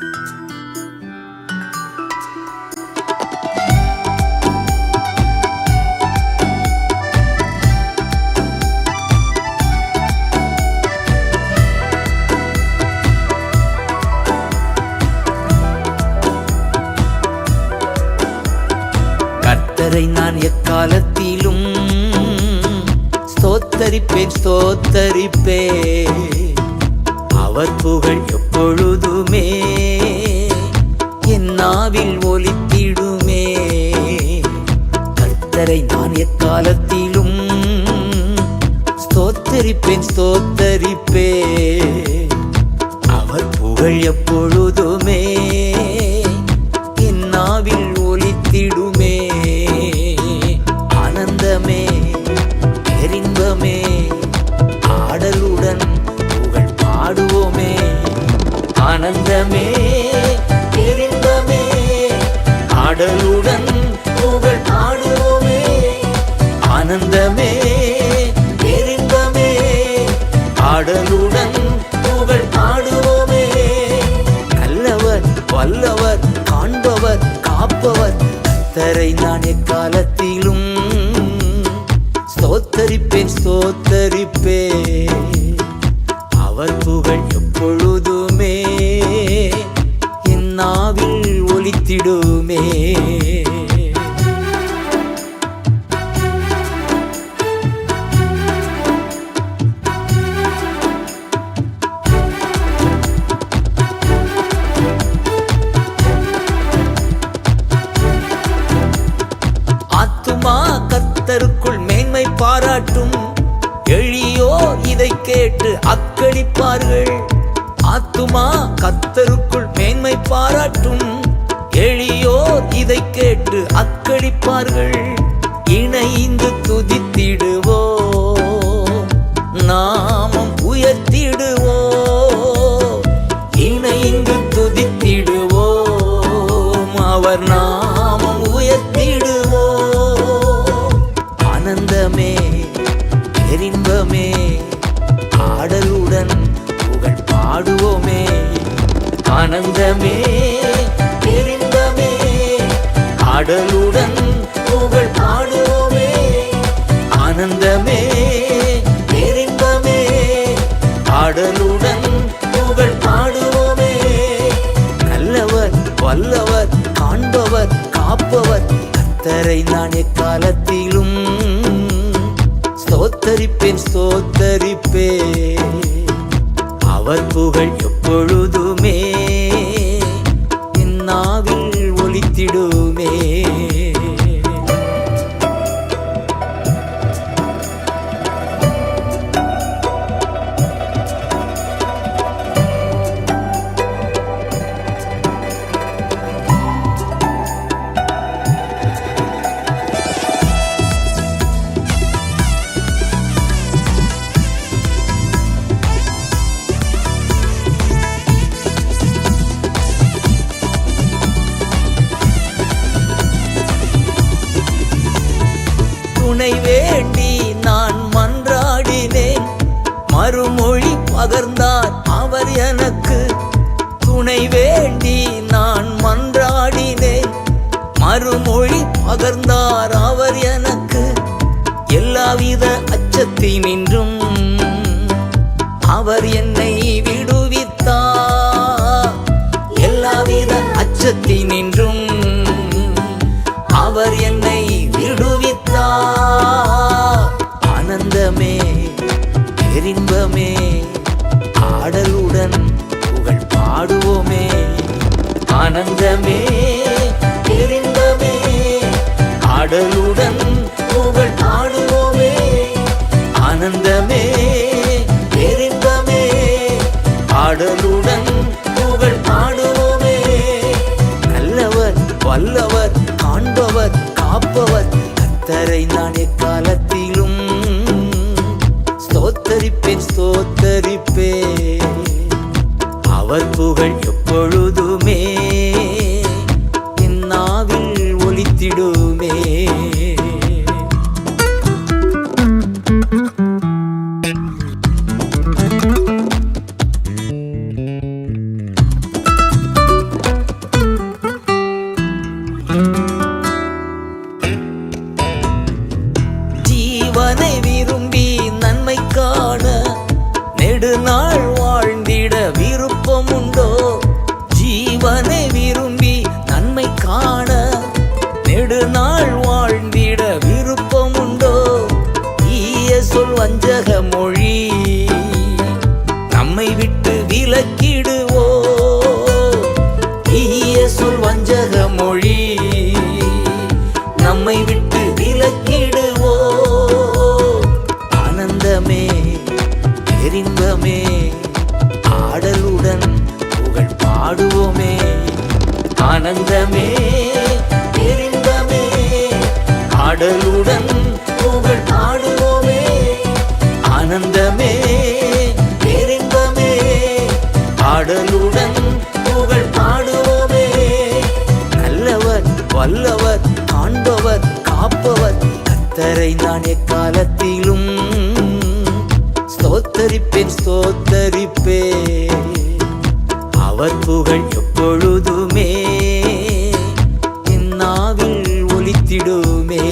கர்த்தரை நான் எக்காலத்திலும் ஸ்தோத்தரிப்பேன் ஸ்தோத்தரிப்பேன். அவர் புகழ் எப்பொழுதுமே. என்னாவில் ஒலித்திடுமே. கர்த்தரை நான் எக்காலத்திலும் ஸ்தோத்தரிப்பேன் ஸ்தோத்தரிப்பே. அவர் புகழ் எப்பொழுதுமே. என்னாவில் ஆனந்தமே பெரின்பமே ஆடலுடன் புகழ் பாடுவோமே. ஆனந்தமே பெரின்பமே ஆடலுடன் புகழ் பாடுவோமே. நல்லவர் வல்லவர் காண்பவர் காப்பவர் கர்த்தரை நான் எக்காலத்திலும் ஸ்தோத்தரிப்பேன் ஸ்தோத்தரிப்பேன். அவர் புகழ் எப்பொழுதும் நாவில் ஒலித்திடுமே. ஆத்துமா கத்தருக்குள் மேன்மை பாராட்டும். எளியோ இதை கேட்டு அக்களிப்பார்கள் ஆத்துமா கத்தருக்குள் மேன்மை பாராட்டும். எளியோர் இதை கேட்டு அக்களிப்பார்கள் ஆனந்தமே பெரின்பமே ஆடலுடன் புகழ் பாடுவோமே. ஆனந்தமே பெரின்பமே ஆடலுடன் புகழ் பாடுவோமே. நல்லவர் வல்லவர் காண்பவர் காப்பவர் கத்தரை நான் எக்காலத்திலும் ஸ்தோத்தரிப்பேன் ஸ்தோத்தரிப்பேன். அவர் புகழ் எப்பொழுதுமே உன்னை வேண்டி நான் மன்றாடினேன். மறுமொழி பகர்ந்தார் அவர் எனக்கு. துணை வேண்டி நான் மன்றாடினேன். மறுமொழி பகர்ந்தார் அவர் எனக்கு. எல்லாவித அச்சத்தினின்றும் அவர் என்னை விடுவித்தார். எல்லாவித அச்சத்தினின்றும் பாடலுடன் புகழ் பாடுவோமே. ஆனந்தமே பெரின்பமே பாடலுடன் புகழ் பாடுவோமே. நல்லவர் வல்லவர் காண்பவர் காப்பவர் கத்தரை நான் எக்காலத்திலும் ஸ்தோத்தரிப்பேன் ஸ்தோத்தரிப்பேன். அவர் புகழ் எப்பொழுதுமே என் நாவில் ஒலித்திடும். போல் வஞ்சக மொழி. நம்மை விட்டு விலக்கிடுவோ. தீய சொல் வஞ்சக மொழி. நம்மை விட்டு விலக்கிடுவோ. ஆனந்தமே தெரிந்தமே ஆடலுடன் புகழ் பாடுவோமே. ஆனந்தமே தெரிந்தமே ஆடலுடன் புகழ் பாடுவோம். ஆனந்தமே பேரின்பமே பாடலுடன் புகழ் பாடுவோமே. நல்லவர் வல்லவர் காண்பவர் காப்பவர் கத்தரை நான் எக்காலத்திலும் ஸ்தோத்தரிப்பேன் ஸ்தோத்தரிப்பேன். அவர் புகழ் எப்பொழுதுமே என்னாவில் ஒலித்திடுமே.